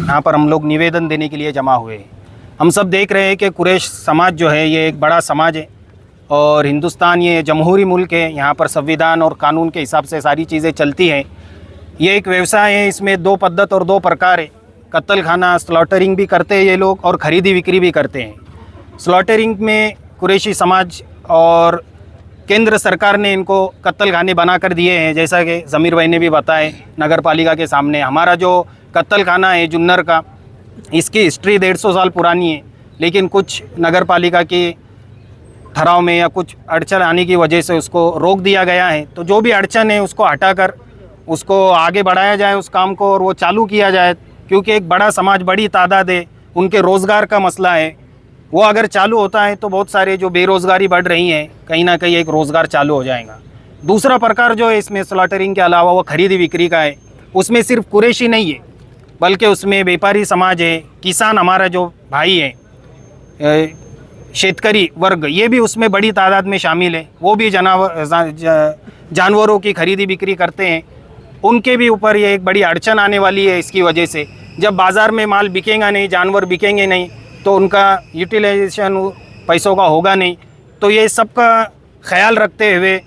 यहाँ पर हम लोग निवेदन देने के लिए जमा हुए। हैं हम सब देख रहे हैं कि कुरेश समाज जो है, ये एक बड़ा समाज है और हिंदुस्तान ये जमहूरी मुल्क है। यहाँ पर संविधान और कानून के हिसाब से सारी चीज़ें चलती हैं। ये एक व्यवसाय है, इसमें दो पद्धत और दो प्रकार है। कत्ल खाना स्लॉटरिंग भी करते हैं ये लोग और ख़रीदी बिक्री भी करते हैं। स्लॉटरिंग में कुरेशी समाज और केंद्र सरकार ने इनको कत्ल खाने बना कर दिए हैं, जैसा कि ज़मीर भाई ने भी बताए नगर पालिका के सामने। हमारा जो कत्ल खाना है, जुन्नर का, इसकी हिस्ट्री डेढ़ सौ साल पुरानी है, लेकिन कुछ नगर पालिका की ठहराव में या कुछ अड़चन आने की वजह से उसको रोक दिया गया है। तो जो भी अड़चन है, उसको हटाकर, उसको आगे बढ़ाया जाए, उस काम को और वो चालू किया जाए, क्योंकि एक बड़ा समाज, बड़ी तादाद है, उनके रोज़गार का मसला है। वो अगर चालू होता है तो बहुत सारे जो बेरोज़गारी बढ़ रही है, कहीं ना कहीं एक रोज़गार चालू हो जाएगा। दूसरा प्रकार जो है इसमें स्लॉटरिंग के अलावा वो खरीदी बिक्री का है, उसमें सिर्फ़ कुरेशी नहीं है, बल्कि उसमें व्यापारी समाज है, किसान हमारा जो भाई है शेतकारी वर्ग, ये भी उसमें बड़ी तादाद में शामिल है। वो भी जनावर जानवरों की खरीदी बिक्री करते हैं। उनके भी ऊपर ये एक बड़ी अड़चन आने वाली है इसकी वजह से। जब बाज़ार में माल बिकेगा नहीं, जानवर बिकेंगे नहीं तो उनका यूटिलाइजेशन पैसों का होगा नहीं। तो ये सब का ख्याल रखते हुए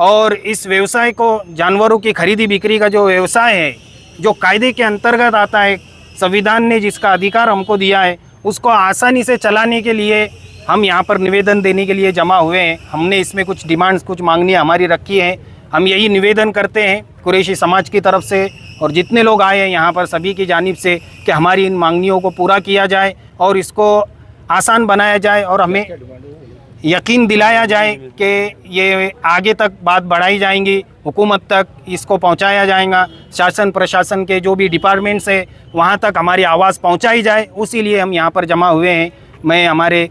और इस व्यवसाय को जानवरों की खरीदी बिक्री का जो व्यवसाय है, जो कायदे के अंतर्गत आता है, संविधान ने जिसका अधिकार हमको दिया है, उसको आसानी से चलाने के लिए हम यहाँ पर निवेदन देने के लिए जमा हुए हैं। हमने इसमें कुछ डिमांड्स कुछ मांगनी हमारी रखी हैं। हम यही निवेदन करते हैं कुरेशी समाज की तरफ़ से और जितने लोग आए हैं यहाँ पर सभी की जानिब से कि हमारी इन मांगनियों को पूरा किया जाए। और इसको आसान बनाया जाए और हमें यकीन दिलाया जाए कि ये आगे तक बात बढ़ाई जाएँगी, हुकूमत तक इसको पहुँचाया जाएगा, शासन प्रशासन के जो भी डिपार्टमेंट्स है, वहाँ तक हमारी आवाज़ पहुंचाई जाए, उसी हम यहाँ पर जमा हुए हैं। मैं हमारे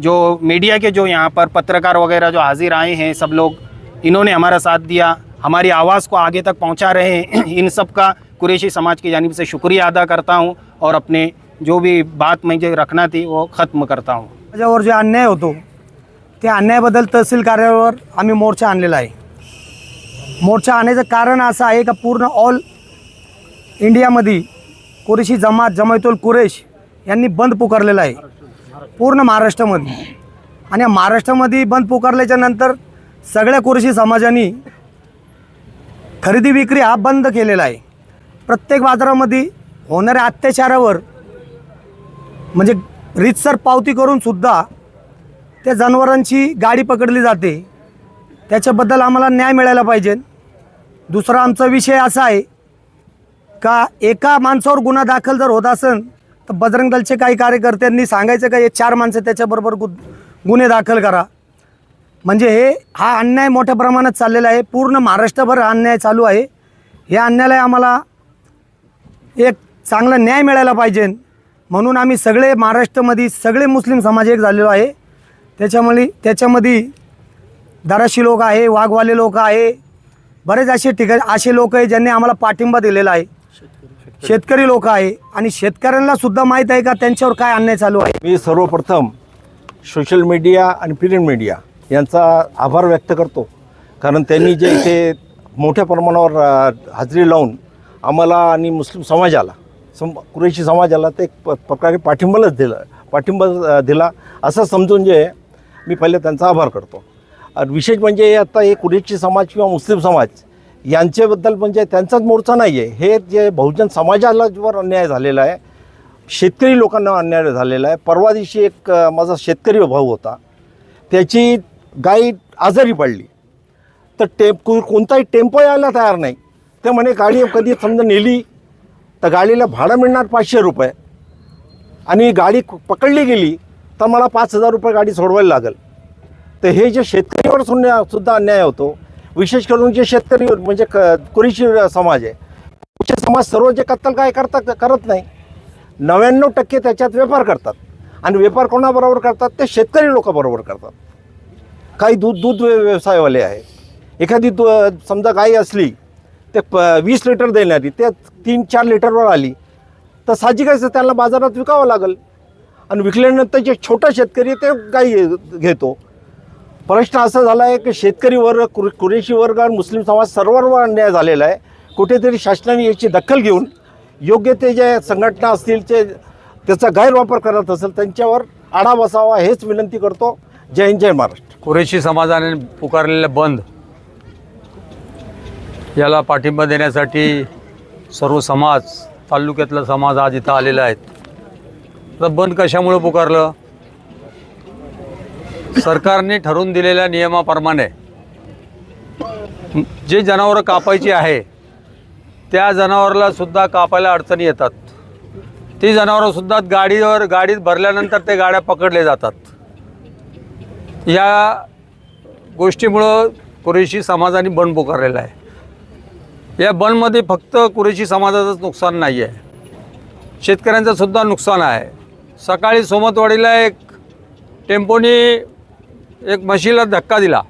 जो मीडिया के जो यहाँ पर पत्रकार वगैरह जो हाजिर आए हैं, सब लोग, इन्होंने हमारा साथ दिया, हमारी आवाज़ को आगे तक पहुँचा रहे हैं। इन सब का कुरेशी समाज की जानिब से शुक्रिया अदा करता हूँ और अपने जो भी बात मुझे रखना थी वो ख़त्म करता हूँ। माझ्यावर जे अन्याय होतो त्या अन्यायाबद्दल तहसील कार्यालयावर आम्ही मोर्चा आणलेला आहे. मोर्चा आणण्याचं कारण असं आहे का पूर्ण ऑल इंडियामध्ये कुरेशी जमात जमायतुल कुरेश यांनी बंद पुकारलेला आहे. पूर्ण महाराष्ट्रामध्ये. आणि महाराष्ट्रामध्ये बंद पुकारल्याच्या नंतर सगळ्या कुरेशी समाजाने खरेदी विक्री हा बंद केलेला आहे. प्रत्येक बाजारामध्ये होणाऱ्या अत्याचारावर म्हणजे रीतसर पावती करून सुद्धा त्या जनावरांची गाडी पकडली जाते. त्याच्याबद्दल आम्हाला न्याय मिळायला पाहिजे. दुसरा आमचा विषय असा आहे का एका माणसावर गुन्हा दाखल जर होत असेल तर बजरंग दलचे काही कार्यकर्त्यांनी सांगायचं का हे चार माणसं त्याच्याबरोबर गु गुन्हे दाखल करा. म्हणजे हे हा अन्याय मोठ्या प्रमाणात चाललेला आहे. पूर्ण महाराष्ट्रभर हा अन्याय चालू आहे. या अन्यायाला आम्हाला एक चांगला न्याय मिळायला पाहिजे. म्हणून आम्ही सगळे महाराष्ट्रामध्ये सगळे मुस्लिम समाज एक झालेलो आहे. त्याच्यामुळे त्याच्यामध्ये दराशी लोक आहे वाघवाले लोक आहे बरेच असे ठिकाण असे लोक आहे ज्यांनी आम्हाला पाठिंबा दिलेला आहे. शेतकरी. लोक आहे आणि शेतकऱ्यांना सुद्धा माहीत आहे का त्यांच्यावर काय अन्याय चालू आहे? मी सर्वप्रथम सोशल मीडिया आणि प्रिंट मीडिया यांचा आभार व्यक्त करतो. कारण त्यांनी जे इथे मोठ्या प्रमाणावर हजेरी लावून आम्हाला आणि मुस्लिम समाजाला सम कुरेशी समाजाला ते एक प- प्रकारे पाठिंबाच दिलं पाठिंबा दिला. असं समजून जे मी पहिले त्यांचा आभार करतो. विशेष म्हणजे आता हे कुरेशी समाज किंवा मुस्लिम समाज यांच्याबद्दल म्हणजे त्यांचाच मोर्चा नाही आहे हे जे बहुजन समाजाला जर अन्याय झालेला आहे शेतकरी लोकांना अन्याय झालेला आहे. परवा दिवशी एक माझा शेतकरी भाऊ होता. त्याची गाई आजारी पडली. तर टेप कोणताही टेम्पो यायला तयार नाही. ते म्हणे गाडी कधी समजा नेली तर गाडीला भाडं मिळणार पाचशे रुपये. आणि गाडी पकडली गेली तर मला पाच हजार रुपये गाडी सोडवायला लागेल. तर हे जे शेतकरीवर सुद्धा सुद्धा अन्याय होतो विशेष करून जे शेतकरी म्हणजे क कुरीशी समाज आहे. कुरीशी समाज सर्व जे कत्तल काय करतात करत नाही. नव्याण्णव टक्के त्याच्यात व्यापार करतात. आणि व्यापार कोणाबरोबर करतात? ते शेतकरी लोकांबरोबर करतात. काही दूध दूध व्यवसायवाले आहे. एखादी दु समजा गाई असली ते प वीस लिटर देणारी ते तीन चार लिटरवर आली. तर साहजिकच त्यांना बाजारात विकावं लागेल. आणि विकल्यानंतर जे छोटा शेतकरी ते गाई घेतो. प्रश्न असा झाला आहे की शेतकरी वर्ग कुर कुरेशी वर्ग आणि मुस्लिम समाज सर्वांवर अन्याय झालेला आहे. कुठेतरी शासनाने याची दखल घेऊन योग्य ते जे संघटना असतील ते त्याचा गैरवापर करत असेल त्यांच्यावर आढा बसावा हेच विनंती करतो. जय हिंद जय महाराष्ट्र. कुरेशी समाजाने पुकारलेले बंद. याला पाठिंबा देण्यासाठी सर्व समाज तालुक्यातला समाज आज इथं आलेला आहेत तर बंद कशामुळं पुकारलं? सरकारने ठरवून दिलेल्या नियमाप्रमाणे जे जनावरं कापायची आहे त्या जनावराला सुद्धा कापायला अडचणी येतात. ती जनावरंसुद्धा गाडीवर गाडीत भरल्यानंतर ते गाड्या पकडले जातात. या गोष्टीमुळं कुरेशी समाजाने बंद पुकारलेला आहे. या बंदमध्ये फक्त कुरेशी समाजाचंच नुकसान नाही आहे. शेतकऱ्यांचं सुद्धा नुकसान आहे. सकाळी सोमतवाडीला एक टेम्पोनी एक म्हशीला धक्का दिला.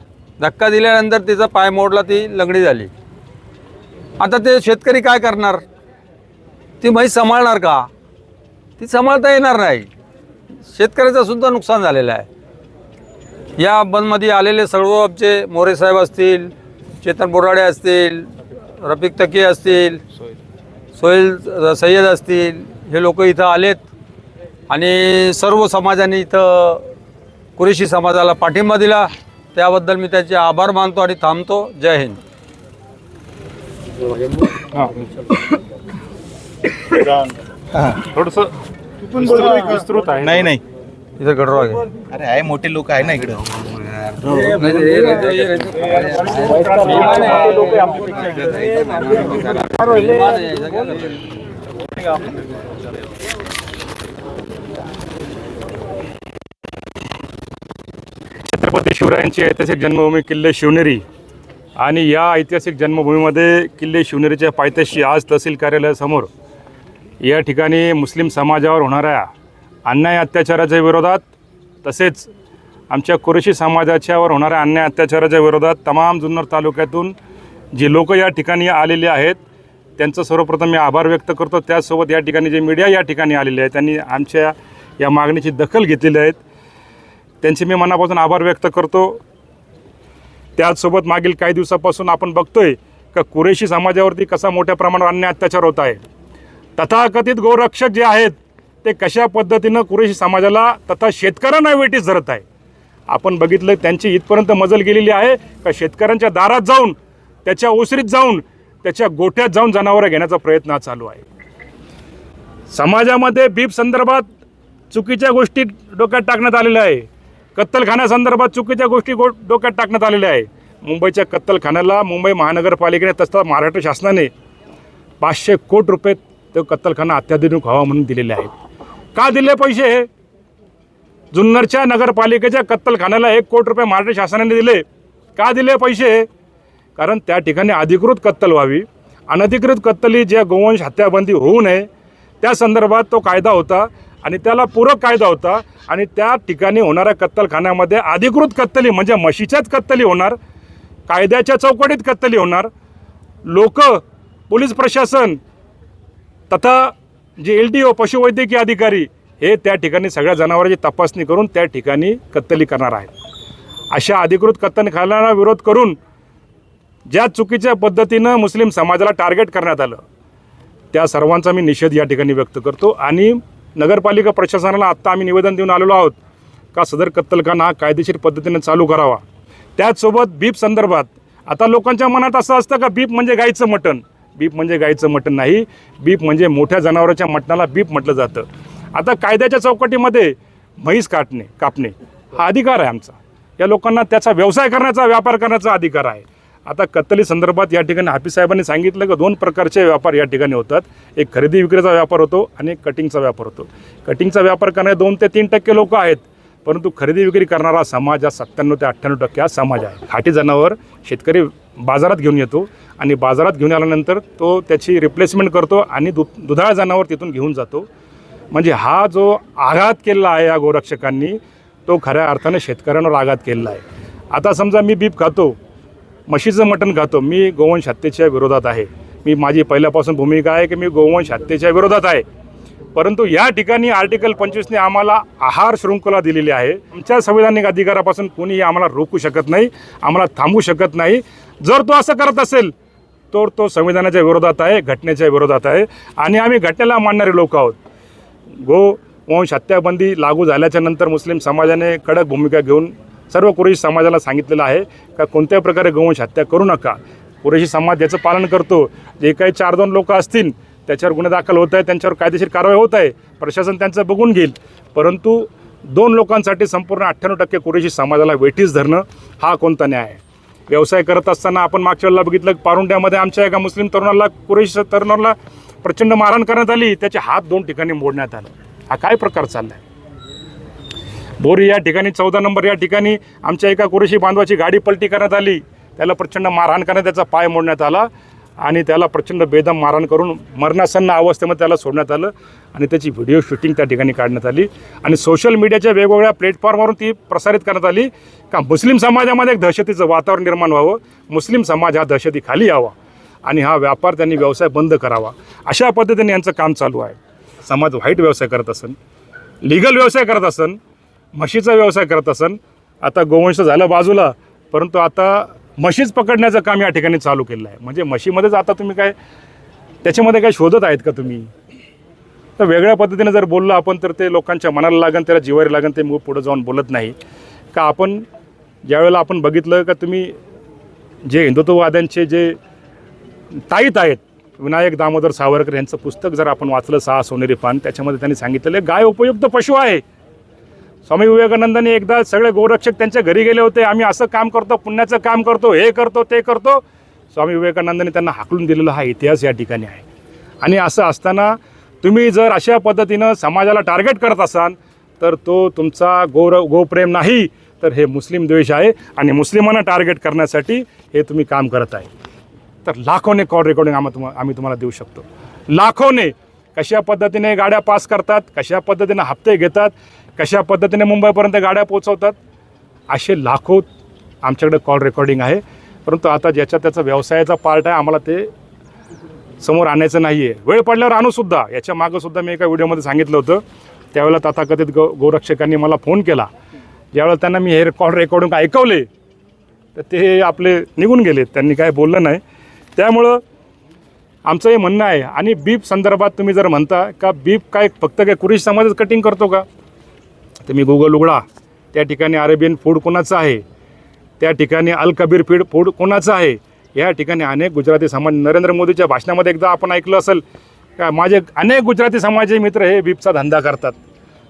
धक्का दिल्यानंतर तिचा पाय मोडला ती लंगडी झाली. आता ते शेतकरी काय करणार? ती म्हैस सांभाळणार का? ती सांभाळता येणार नाही. शेतकऱ्याचं सुद्धा नुकसान झालेलं आहे. या बंदमध्ये आलेले सर्व आमचे मोरे साहेब असतील चेतन बोराडे असतील रफिक तकी असतील सोहेल. सय्यद असतील हे लोक इथं आलेत. आणि सर्व समाजाने इथं कुरेशी समाजाला पाठिंबा दिला. त्याबद्दल मी त्याचे आभार मानतो आणि थांबतो. जय हिंद. थोडस विस्तृत आहे. नाही नाही. इथं गडरो आहे. अरे आहे मोठे लोक आहे ना इकडे. छत्रपती शिवरायांची ऐतिहासिक जन्मभूमी किल्ले शिवनेरी आणि या ऐतिहासिक जन्मभूमीमध्ये किल्ले शिवनेरीच्या पायथ्याशी आज तहसील कार्यालयासमोर या ठिकाणी मुस्लिम समाजावर होणाऱ्या अन्याय अत्याचाराच्या विरोधात तसेच आमच्या कुरेशी समाजाच्यावर होणाऱ्या अन्याय अत्याचाराच्या विरोधात तमाम जुन्नर तालुक्यातून जी लोक या ठिकाणी आलेली आहेत त्यांचं सर्वप्रथम मी आभार व्यक्त करतो. त्याचसोबत या ठिकाणी जे मीडिया या ठिकाणी आलेले आहे त्यांनी आमच्या या मागणीची दखल घेतलेली आहेत. त्यांचे मी मनापासून आभार व्यक्त करतो. त्याचसोबत मागील काही दिवसापासून आपण बघतोय का कुरेशी समाजावरती कसा मोठ्या प्रमाणावर अन्याय अत्याचार होत आहे. तथाकथित गोरक्षक जे आहेत ते कशा पद्धतीनं कुरेशी समाजाला तथा शेतकऱ्यांना वेटीस धरत आहे? आपण बघितलं त्यांची इथपर्यंत मजल गेलेली आहे. का शेतकऱ्यांच्या दारात जाऊन त्याच्या ओसरीत जाऊन त्याच्या गोठ्यात जाऊन जनावरं घेण्याचा प्रयत्न हा चालू आहे. समाजामध्ये बीप संदर्भात चुकीच्या गोष्टी डोक्यात टाकण्यात आलेल्या आहे. कत्तलखान्यासंदर्भात चुकीच्या गोष्टी गो डोक्यात टाकण्यात आलेल्या आहे. मुंबईच्या कत्तलखान्याला मुंबई महानगरपालिकेने तसं महाराष्ट्र शासनाने पाचशे कोटी रुपये तो कत्तलखाना अत्याधुनिक व्हावा म्हणून दिलेले आहेत. का दिले पैसे हे? जुन्नरच्या नगरपालिकेच्या कत्तलखान्याला एक कोटी रुपये महाराष्ट्र शासनाने दिले. का दिले पैसे? कारण त्या ठिकाणी अधिकृत कत्तल व्हावी. अनधिकृत कत्तली ज्या गोवंश हत्याबंदी होऊ नये त्या संदर्भात तो कायदा होता आणि त्याला पूरक कायदा होता आणि त्या ठिकाणी होणाऱ्या कत्तलखान्यामध्ये अधिकृत कत्तली म्हणजे म्हशीच्याच कत्तली होणार कायद्याच्या चौकटीत कत्तली होणार. लोक पोलीस प्रशासन तथा जे एल डी ओ पशुवैद्यकीय अधिकारी हे त्या ठिकाणी सगळ्या जनावरांची तपासणी करून त्या ठिकाणी कत्तली करणार आहेत. अशा अधिकृत कत्तलखान्याला विरोध करून ज्या चुकीच्या पद्धतीनं मुस्लिम समाजाला टार्गेट करण्यात आलं त्या सर्वांचा मी निषेध या ठिकाणी व्यक्त करतो. आणि नगरपालिका प्रशासनाला आत्ता आम्ही निवेदन देऊन आलेलो आहोत का सदर कत्तलखाना हा कायदेशीर पद्धतीने चालू करावा. त्याचसोबत बीप संदर्भात आता लोकांच्या मनात असं असतं का बीप म्हणजे गाईचं मटण? बीप म्हणजे गाईचं मटण नाही. बीप म्हणजे मोठ्या जनावराच्या मटणाला बीप म्हटलं जातं. आता कायद्याच्या चौकटीमध्ये म्हैस काटणे कापणे हा अधिकार आहे आमचा. या लोकांना त्याचा व्यवसाय करण्याचा व्यापार करण्याचा अधिकार आहे. आता कत्तली संदर्भात या ठिकाणी हाफिज साहेबांनी सांगितलं की दोन प्रकारचे व्यापार या ठिकाणी होतात. एक खरेदी विक्रीचा व्यापार होतो आणि एक कटिंगचा व्यापार होतो. कटिंगचा व्यापार करणारे दोन ते तीन टक्के लोक आहेत परंतु खरेदी विक्री करणारा समाज हा सत्त्याण्णव ते अठ्ठ्याण्णव टक्के हा समाज आहे. खाटी जनावर शेतकरी बाजारात घेऊन येतो आणि बाजारात घेऊन आल्यानंतर तो त्याची रिप्लेसमेंट करतो आणि दु दुधाळ जनावर तिथून घेऊन जातो. म्हणजे हा जो आघात केलेला आहे या गोरक्षकांनी तो खऱ्या अर्थाने शेतकऱ्यांवर आघात केलेला आहे. आता समजा मी बीप खातो म्हशीचं मटण खातो मी गोवंश हत्येच्या विरोधात आहे. मी माझी पहिल्यापासून भूमिका आहे की मी गोवंश हत्येच्या विरोधात आहे. परंतु या ठिकाणी आर्टिकल पंचवीसने आम्हाला आहार शृंखला दिलेली आहे. आमच्या संविधानिक अधिकारापासून कोणीही आम्हाला रोखू शकत नाही आम्हाला थांबू शकत नाही. जर तो असं करत असेल तर तो संविधानाच्या विरोधात आहे घटनेच्या विरोधात आहे. आणि आम्ही घटनेला मानणारे लोक आहोत. गो वंश हत्याबंदी लागू झाल्याच्यानंतर मुस्लिम समाजाने कडक भूमिका घेऊन सर्व कुरेशी समाजाला सांगितलेलं आहे का कोणत्याही प्रकारे गोवंश हत्या करू नका? कुरेशी समाज याचं पालन करतो. जे काही चार दोन लोक असतील त्याच्यावर गुन्हे दाखल होत आहे त्यांच्यावर कायदेशीर कारवाई होत आहे. प्रशासन त्यांचं बघून घेईल. परंतु दोन लोकांसाठी संपूर्ण अठ्ठ्याण्णव टक्के कुरेशी समाजाला वेठीस धरणं हा कोणता न्याय आहे? व्यवसाय करत असताना आपण मागच्या वेळेला बघितलं पारुंड्यामध्ये आमच्या एका मुस्लिम तरुणाला कुरेशी तरुणाला प्रचंड मारहाण करण्यात आली त्याचे हात दोन ठिकाणी मोडण्यात आले. हा काय प्रकार चाललाय? बोरी या ठिकाणी चौदा नंबर या ठिकाणी आमच्या एका कुरेशी बांधवाची गाडी पलटी करण्यात आली. त्याला प्रचंड मारहाण करण्यात त्याचा पाय मोडण्यात आला आणि त्याला प्रचंड बेदम मारहाण करून मरणासन्न अवस्थेमध्ये त्याला सोडण्यात आलं आणि त्याची व्हिडिओ शूटिंग त्या ठिकाणी काढण्यात आली. आणि सोशल मीडियाच्या वेगवेगळ्या प्लॅटफॉर्मवरून ती प्रसारित करण्यात आली. का मुस्लिम समाजामध्ये एक दहशतीचं वातावरण निर्माण व्हावं मुस्लिम समाज हा दहशतीखाली यावा. आणि हा व्यापार त्यांनी व्यवसाय बंद करावा. अशा पद्धतीने यांचं काम चालू आहे. समाज वाईट व्यवसाय करत असन लिगल व्यवसाय करत असन म्हशीचा व्यवसाय करत असन आता गोवंश झालं बाजूला परंतु आता म्हशीच पकडण्याचं काम या ठिकाणी चालू केलं आहे. म्हणजे म्हशीमध्येच आता तुम्ही काय त्याच्यामध्ये काय शोधत आहेत का तुम्ही? तर वेगळ्या पद्धतीने जर बोललो आपण तर ते लोकांच्या मनाला लागन त्याला जिवारी लागन ते मग पुढं जाऊन बोलत नाही. का आपण ज्यावेळेला आपण बघितलं का तुम्ही जे हिंदुत्ववाद्यांचे जे ताईत आहेत. विनायक दामोदर सावरकर यांचं पुस्तक जर आपण वाचलं सहा सोनेरी पान त्याच्यामध्ये त्यांनी सांगितलेलं गाय उपयुक्त पशु आहे. स्वामी विवेकानंदांनी एकदा सगळे गोरक्षक त्यांच्या घरी गेले होते. आम्ही असं काम करतो पुण्याचं काम करतो हे करतो ते करतो. स्वामी विवेकानंदांनी त्यांना हाकलून दिलेला हा इतिहास या ठिकाणी आहे. आणि असं असताना तुम्ही जर अशा पद्धतीनं समाजाला टार्गेट करत असाल तर तो तुमचा गोर गोप्रेम नाही. तर हे मुस्लिम द्वेष आहे आणि मुस्लिमांना टार्गेट करण्यासाठी हे तुम्ही काम करत आहे. तर लाखोने कॉल रेकॉर्डिंग आम्हा तुम्हाला आम्ही तुम्हाला देऊ शकतो. लाखोने कशा पद्धतीने गाड्या पास करतात कशा पद्धतीने हप्ते घेतात कशा पद्धतीने मुंबईपर्यंत गाड्या पोचवतात असे लाखो आमच्याकडे कॉल रेकॉर्डिंग आहे. परंतु आता ज्याच्या त्याचा व्यवसायाचा पार्ट आहे आम्हाला ते समोर आणायचं नाही आहे वेळ पडल्यावर आणूसुद्धा याच्या मागंसुद्धा मी एका व्हिडिओमध्ये सांगितलं होतं. त्यावेळेला तथाकथित ग गोरक्षकांनी मला फोन केला. ज्यावेळेला त्यांना मी हे कॉल रेकॉर्डिंग ऐकवले तर ते आपले निघून गेले. त्यांनी काय बोललं नाही. त्यामुळं आमचं हे म्हणणं आहे आणि बीप संदर्भात तुम्ही जर म्हणता का बीप काय फक्त काय कुरिश समाजच कटिंग करतो का? तुम्ही गुगल उघडा. त्या ठिकाणी अरेबियन फूड कोणाचं आहे? त्या ठिकाणी अल कबीर फीड फूड कोणाचं आहे? या ठिकाणी अनेक गुजराती समाज नरेंद्र मोदीच्या भाषणामध्ये एकदा आपण ऐकलं असेल का माझे अनेक गुजराती समाजाचे मित्र हे बीपचा धंदा करतात.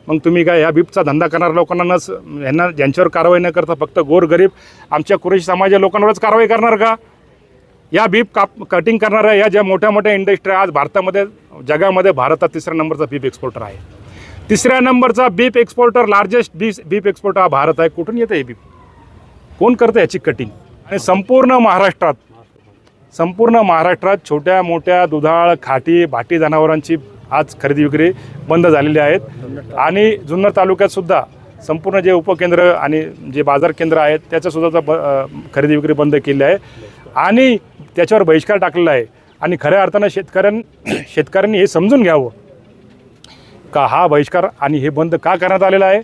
मग तुम्ही काय ह्या बीपचा धंदा करणाऱ्या लोकांना नस यांना ज्यांच्यावर कारवाई न करता फक्त गोरगरीब आमच्या कुरेश समाजाच्या लोकांवरच कारवाई करणार का? या बीप काप कटिंग करणाऱ्या या ज्या मोठ्या मोठ्या इंडस्ट्री आज भारतामध्ये जगामध्ये भारतात तिसऱ्या नंबरचा बीप एक्सपोर्टर आहे. तिसऱ्या नंबरचा beef exporter largest beef beef exporter हा भारत आहे. कुठून येतं हे बीप? कोण करतं याची कटिंग आणि संपूर्ण महाराष्ट्रात संपूर्ण महाराष्ट्रात छोट्या मोठ्या दुधाळ खाटी भाटी जनावरांची आज खरेदी विक्री बंद झालेली आहेत. आणि जुन्नर तालुक्यातसुद्धा संपूर्ण जे उपकेंद्र आणि जे बाजार केंद्र आहेत त्याच्यासुद्धा ब खरेदी विक्री बंद केली आहे. आणि त्याच्यावर बहिष्कार टाकलेला आहे. आणि खऱ्या अर्थानं शेतकऱ्यां शेतकऱ्यांनी हे समजून घ्यावं. का हा बहिष्कार आणि हे बंद का करण्यात आलेला आहे?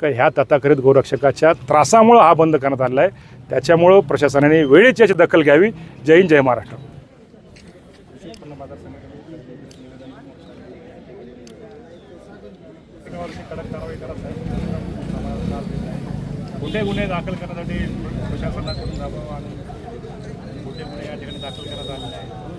का ह्या तथाकथित गोरक्षकाच्या त्रासामुळं हा बंद करण्यात आलेला आहे? त्याच्यामुळं प्रशासनाने वेळेच याची दखल घ्यावी. जय हिंद जय महाराष्ट्र. कुठे गुन्हे दाखल करण्यासाठी प्रशासनाकडून त्यामुळे या ठिकाणी दाखल करण्यात आलेले आहे